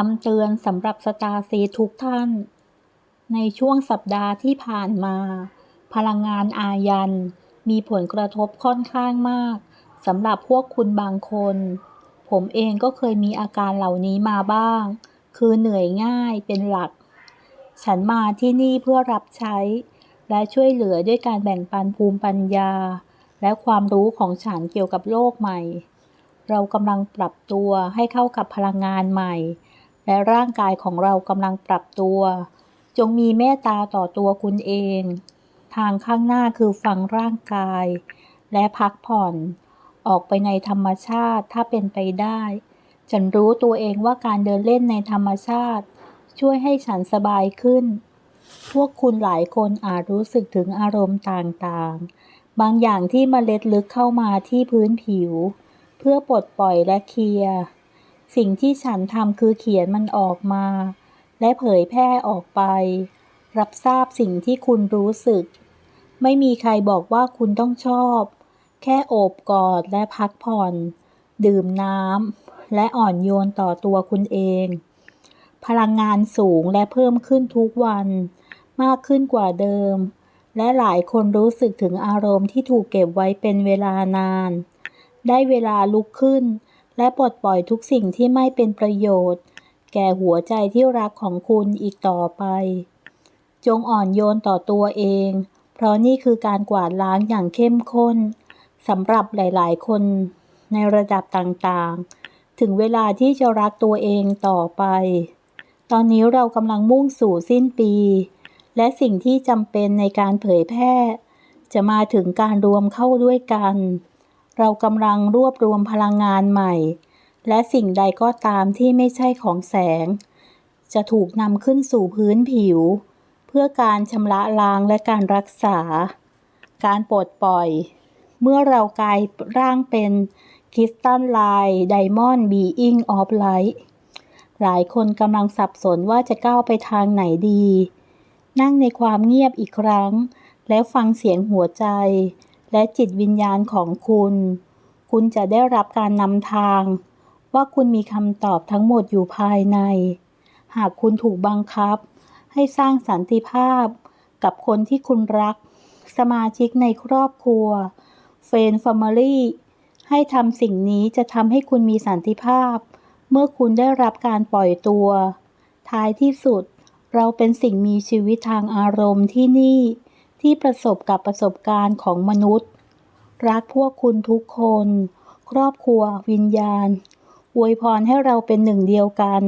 คำเตือนสำหรับสตาร์ซีทุกท่าน ในช่วงสัปดาห์ที่ผ่านมา พลังงานอายัน มีผลกระทบค่อนข้างมากสำหรับพวกคุณบางคน ผมเองก็เคยมีอาการเหล่านี้มาบ้าง คือเหนื่อยง่ายเป็นหลัก ฉันมาที่นี่เพื่อรับใช้ และช่วยเหลือด้วยการแบ่งปันภูมิปัญญา และความรู้ของฉันเกี่ยวกับโลกใหม่ เรากำลังปรับตัวให้เข้ากับพลังงานใหม่ และร่างกายของเรากำลังปรับตัว จงมีเมตตาต่อตัวคุณเอง ทางข้างหน้าคือฟังร่างกาย และพักผ่อน ออกไปในธรรมชาติถ้าเป็นไปได้ ฉันรู้ตัวเองว่าการเดินเล่นในธรรมชาติ ช่วยให้ฉันสบายขึ้น พวกคุณหลายคนอาจรู้สึกถึงอารมณ์ต่างๆ บางอย่างที่มเมล็ดลึกเข้ามาที่พื้นผิว เพื่อปลดปล่อยและเคลียร์ สิ่งที่ฉันทำคือเขียนมันออกมา และเผยแพร่ออกไป รับทราบสิ่งที่คุณรู้สึก ไม่มีใครบอกว่าคุณต้องชอบ แค่โอบกอดและพักผ่อน ดื่มน้ำและอ่อนโยนต่อตัวคุณเอง พลังงานสูงและเพิ่มขึ้นทุกวัน มากขึ้นกว่าเดิม และหลายคนรู้สึกถึงอารมณ์ที่ถูกเก็บไว้เป็นเวลานาน ได้เวลาลุกขึ้น และปลดปล่อยทุกสิ่งที่ไม่เป็นประโยชน์ แก่หัวใจที่รักของคุณอีกต่อไป จงอ่อนโยนต่อตัวเอง เพราะนี่คือการกวาดล้างอย่างเข้มข้นสำหรับหลาย ๆ คนในระดับต่างๆ ถึงเวลาที่จะรักตัวเองต่อไป ตอนนี้เรากำลังมุ่งสู่สิ้นปี และสิ่งที่จำเป็นในการเผยแพร่ จะมาถึงการรวมเข้าด้วยกัน เรากำลังรวบรวมพลังงานใหม่ และสิ่งใดก็ตามที่ไม่ใช่ของแสง จะถูกนำขึ้นสู่พื้นผิว เพื่อการชำระล้างและการรักษา การปลดปล่อย เมื่อเรากลายร่างเป็นคริสตัลไลน์ไดมอนด์บีอิงออฟไลท์หลายคนกำลังสับสนว่าจะก้าวไปทางไหนดี นั่งในความเงียบอีกครั้ง แล้วฟังเสียงหัวใจ และจิตวิญญาณของคุณ คุณจะได้รับการนำทาง ว่าคุณมีคำตอบทั้งหมดอยู่ภายใน หากคุณถูกบังคับ ให้สร้างสันติภาพ กับคนที่คุณรัก สมาชิกในครอบครัวเฟนฟอร์มารีให้ทำสิ่งนี้จะทำให้คุณมีสันติภาพ เมื่อคุณได้รับการปล่อยตัว ท้ายที่สุด เราเป็นสิ่งมีชีวิตทางอารมณ์ที่นี่ ที่ประสบกับประสบการณ์ของมนุษย์ รักพวกคุณทุกคน ครอบครัว วิญญาณอวยพรให้เราเป็นหนึ่งเดียวกัน